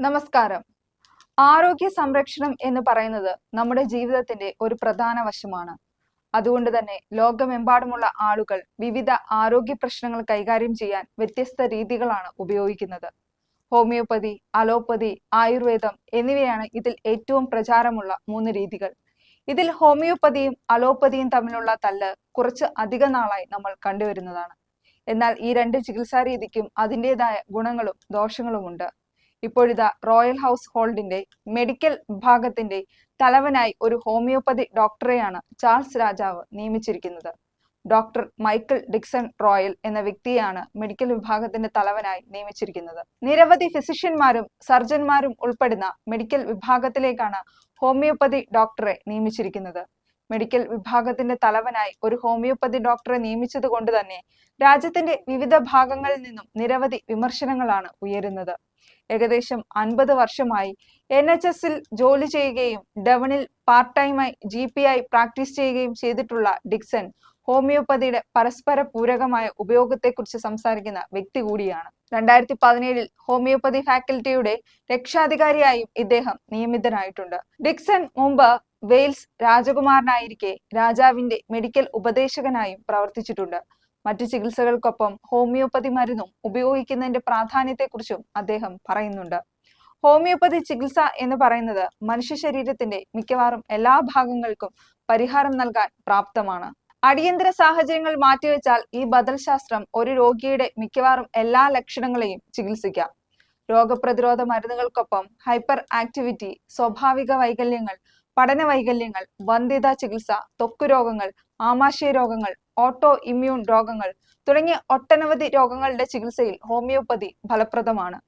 നമസ്കാരം. ആരോഗ്യ സംരക്ഷണം എന്ന് പറയുന്നത് നമ്മുടെ ജീവിതത്തിന്റെ ഒരു പ്രധാന വശമാണ്. അതുകൊണ്ട് തന്നെ ലോകമെമ്പാടുമുള്ള ആളുകൾ വിവിധ ആരോഗ്യ പ്രശ്നങ്ങൾ കൈകാര്യം ചെയ്യാൻ വ്യത്യസ്ത രീതികളാണ് ഉപയോഗിക്കുന്നത്. ഹോമിയോപ്പതി അലോപ്പതി ആയുർവേദം എന്നിവയാണ് ഇതിൽ ഏറ്റവും പ്രചാരമുള്ള മൂന്ന് രീതികൾ. ഇതിൽ ഹോമിയോപ്പതിയും അലോപ്പതിയും തമ്മിലുള്ള തല്ല് കുറച്ച് അധിക നാളായി നമ്മൾ കണ്ടുവരുന്നതാണ്. എന്നാൽ ഈ രണ്ട് ചികിത്സാ രീതിക്കും അതിന്റെതായ ഗുണങ്ങളും ദോഷങ്ങളുമുണ്ട്. ഇപ്പോഴിതാ റോയൽ ഹൗസ് ഹോൾഡിന്റെ മെഡിക്കൽ വിഭാഗത്തിന്റെ തലവനായി ഒരു ഹോമിയോപ്പതി ഡോക്ടറെയാണ് ചാൾസ് രാജാവ് നിയമിച്ചിരിക്കുന്നത്. ഡോക്ടർ മൈക്കിൾ ഡിക്സൺ റോയൽ എന്ന വ്യക്തിയാണ് മെഡിക്കൽ വിഭാഗത്തിന്റെ തലവനായി നിയമിച്ചിരിക്കുന്നത്. നിരവധി ഫിസിഷ്യന്മാരും സർജന്മാരും ഉൾപ്പെടുന്ന മെഡിക്കൽ വിഭാഗത്തിലേക്കാണ് ഹോമിയോപ്പതി ഡോക്ടറെ നിയമിച്ചിരിക്കുന്നത്. മെഡിക്കൽ വിഭാഗത്തിന്റെ തലവനായി ഒരു ഹോമിയോപ്പതി ഡോക്ടറെ നിയമിച്ചത് കൊണ്ട് തന്നെ രാജ്യത്തിന്റെ വിവിധ ഭാഗങ്ങളിൽ നിന്നും നിരവധി വിമർശനങ്ങളാണ് ഉയരുന്നത്. ഏകദേശം അൻപത് വർഷമായി എൻ എച്ച് എസിൽ ജോലി ചെയ്യുകയും ഡവണിൽ പാർട്ട് ടൈമായി ജി പി ആയി പ്രാക്ടീസ് ചെയ്യുകയും ചെയ്തിട്ടുള്ള ഡിക്സൺ ഹോമിയോപ്പതിയുടെ പരസ്പര പൂരകമായ ഉപയോഗത്തെക്കുറിച്ച് സംസാരിക്കുന്ന വ്യക്തി കൂടിയാണ്. രണ്ടായിരത്തി പതിനേഴിൽ ഹോമിയോപ്പതി ഫാക്കൽറ്റിയുടെ രക്ഷാധികാരിയായും ഇദ്ദേഹം നിയമിതനായിട്ടുണ്ട്. ഡിക്സൺ മുമ്പ് വെയിൽസ് രാജകുമാരനായിരിക്കെ രാജാവിന്റെ മെഡിക്കൽ ഉപദേശകനായും പ്രവർത്തിച്ചിട്ടുണ്ട്. മറ്റു ചികിത്സകൾക്കൊപ്പം ഹോമിയോപ്പതി മരുന്നും ഉപയോഗിക്കുന്നതിന്റെ പ്രാധാന്യത്തെക്കുറിച്ചും അദ്ദേഹം പറയുന്നുണ്ട്. ഹോമിയോപ്പതി ചികിത്സ എന്ന് പറയുന്നത് മനുഷ്യ ശരീരത്തിന്റെ മിക്കവാറും എല്ലാ ഭാഗങ്ങൾക്കും പരിഹാരം നൽകാൻ പ്രാപ്തമാണ്. അടിയന്തര സാഹചര്യങ്ങൾ മാറ്റിവെച്ചാൽ ഈ ബദൽ ശാസ്ത്രം ഒരു രോഗിയുടെ മിക്കവാറും എല്ലാ ലക്ഷണങ്ങളെയും ചികിത്സിക്കാം. രോഗപ്രതിരോധ മരുന്നുകൾക്കൊപ്പം ഹൈപ്പർ ആക്ടിവിറ്റി സ്വാഭാവിക വൈകല്യങ്ങൾ പഠന വൈകല്യങ്ങൾ വന്ധ്യതാ ചികിത്സ ത്വക്ക് രോഗങ്ങൾ ആമാശയ രോഗങ്ങൾ ഓട്ടോ ഇമ്മ്യൂൺ രോഗങ്ങൾ തുടങ്ങിയ ഒട്ടനവധി രോഗങ്ങളുടെ ചികിത്സയിൽ ഹോമിയോപ്പതി ഫലപ്രദമാണ്.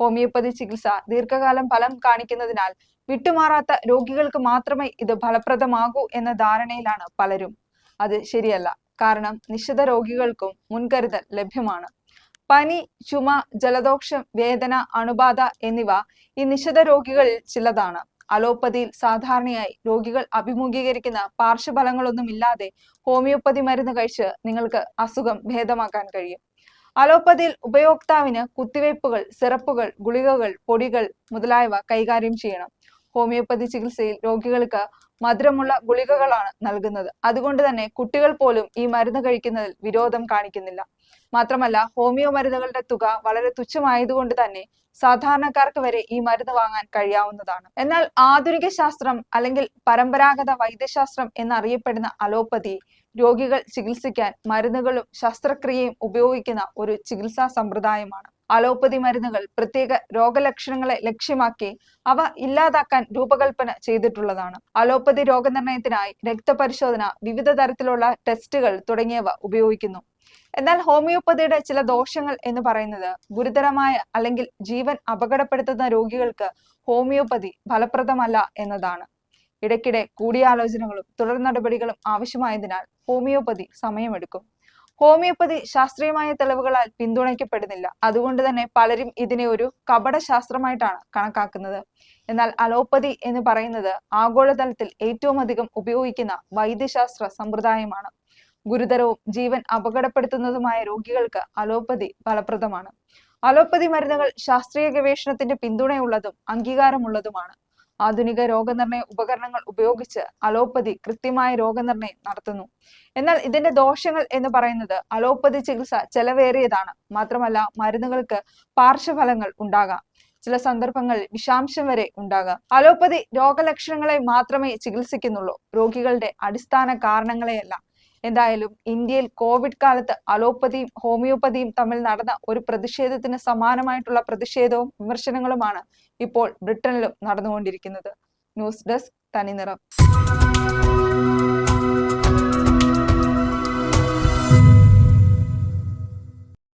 ഹോമിയോപ്പതി ചികിത്സ ദീർഘകാലം ഫലം കാണിക്കുന്നതിനാൽ വിട്ടുമാറാത്ത രോഗികൾക്ക് മാത്രമേ ഇത് ഫലപ്രദമാകൂ എന്ന ധാരണയിലാണ് പലരും. അത് ശരിയല്ല. കാരണം നിശ്ചിത രോഗികൾക്കും മുൻകരുതൽ ലഭ്യമാണ്. പനി ചുമ ജലദോഷം വേദന അണുബാധ എന്നിവ ഈ നിശ്ചിത രോഗികളിൽ ചിലതാണ്. അലോപ്പതിയിൽ സാധാരണയായി രോഗികൾ അഭിമുഖീകരിക്കുന്ന പാർശ്വഫലങ്ങളൊന്നുമില്ലാതെ ഹോമിയോപ്പതി മരുന്ന് കഴിച്ച് നിങ്ങൾക്ക് അസുഖം ഭേദമാക്കാൻ കഴിയും. അലോപ്പതിയിൽ ഉപയോക്താവിന് കുത്തിവയ്പ്പുകൾ സിറപ്പുകൾ ഗുളികകൾ പൊടികൾ മുതലായവ കൈകാര്യം ചെയ്യണം. ഹോമിയോപ്പതി ചികിത്സയിൽ രോഗികൾക്ക് മധുരമുള്ള ഗുളികകളാണ് നൽകുന്നത്. അതുകൊണ്ട് തന്നെ കുട്ടികൾ പോലും ഈ മരുന്ന് കഴിക്കുന്നതിൽ വിരോധം കാണിക്കുന്നില്ല. മാത്രമല്ല ഹോമിയോ മരുന്നുകളുടെ തുക വളരെ തുച്ഛമായതുകൊണ്ട് തന്നെ സാധാരണക്കാർക്ക് വരെ ഈ മരുന്ന് വാങ്ങാൻ കഴിയാവുന്നതാണ്. എന്നാൽ ആധുനിക ശാസ്ത്രം അല്ലെങ്കിൽ പരമ്പരാഗത വൈദ്യശാസ്ത്രം എന്നറിയപ്പെടുന്ന അലോപ്പതി രോഗികൾ ചികിത്സിക്കാൻ മരുന്നുകളും ശസ്ത്രക്രിയയും ഉപയോഗിക്കുന്ന ഒരു ചികിത്സാ സമ്പ്രദായമാണ്. അലോപ്പതി മരുന്നുകൾ പ്രത്യേക രോഗലക്ഷണങ്ങളെ ലക്ഷ്യമാക്കി അവ ഇല്ലാതാക്കാൻ രൂപകൽപ്പന ചെയ്തിട്ടുള്ളതാണ്. അലോപ്പതി രോഗനിർണയത്തിനായി രക്തപരിശോധന വിവിധ തരത്തിലുള്ള ടെസ്റ്റുകൾ തുടങ്ങിയവ ഉപയോഗിക്കുന്നു. എന്നാൽ ഹോമിയോപ്പതിയുടെ ചില ദോഷങ്ങൾ എന്ന് പറയുന്നത് ഗുരുതരമായ അല്ലെങ്കിൽ ജീവൻ അപകടപ്പെടുത്തുന്ന രോഗികൾക്ക് ഹോമിയോപ്പതി ഫലപ്രദമല്ല എന്നതാണ്. ഇടയ്ക്കിടെ കൂടിയാലോചനകളും തുടർ നടപടികളും ആവശ്യമായതിനാൽ ഹോമിയോപ്പതി സമയമെടുക്കും. ഹോമിയോപ്പതി ശാസ്ത്രീയമായ തെളിവുകളാൽ പിന്തുണയ്ക്കപ്പെടുന്നില്ല. അതുകൊണ്ട് തന്നെ പലരും ഇതിനെ ഒരു കപട ശാസ്ത്രമായിട്ടാണ് കണക്കാക്കുന്നത്. എന്നാൽ അലോപ്പതി എന്ന് പറയുന്നത് ആഗോളതലത്തിൽ ഏറ്റവും അധികം ഉപയോഗിക്കുന്ന വൈദ്യശാസ്ത്ര സമ്പ്രദായമാണ്. ഗുരുതരവും ജീവൻ അപകടപ്പെടുത്തുന്നതുമായ രോഗികൾക്ക് അലോപ്പതി ഫലപ്രദമാണ്. അലോപ്പതി മരുന്നുകൾ ശാസ്ത്രീയ ഗവേഷണത്തിന്റെ പിന്തുണയുള്ളതും അംഗീകാരമുള്ളതുമാണ്. ആധുനിക രോഗനിർണയ ഉപകരണങ്ങൾ ഉപയോഗിച്ച് അലോപ്പതി കൃത്യമായ രോഗനിർണയം നടത്തുന്നു. എന്നാൽ ഇതിന്റെ ദോഷങ്ങൾ എന്ന് പറയുന്നത് അലോപ്പതി ചികിത്സ ചെലവേറിയതാണ്. മാത്രമല്ല മരുന്നുകൾക്ക് പാർശ്വഫലങ്ങൾ ഉണ്ടാകാം. ചില സന്ദർഭങ്ങളിൽ വിഷാംശം വരെ ഉണ്ടാകാം. അലോപ്പതി രോഗലക്ഷണങ്ങളെ മാത്രമേ ചികിത്സിക്കുന്നുള്ളൂ. രോഗികളുടെ അടിസ്ഥാന കാരണങ്ങളെയല്ല എന്തായാലും ഇന്ത്യയിൽ കോവിഡ് കാലത്ത് അലോപ്പതിയും ഹോമിയോപ്പതിയും തമ്മിൽ നടന്ന ഒരു പ്രതിഷേധത്തിന് സമാനമായിട്ടുള്ള പ്രതിഷേധവും വിമർശനങ്ങളുമാണ് ഇപ്പോൾ ബ്രിട്ടനിലും നടന്നുകൊണ്ടിരിക്കുന്നത്. ന്യൂസ് ഡെസ്ക് തനിനിറം.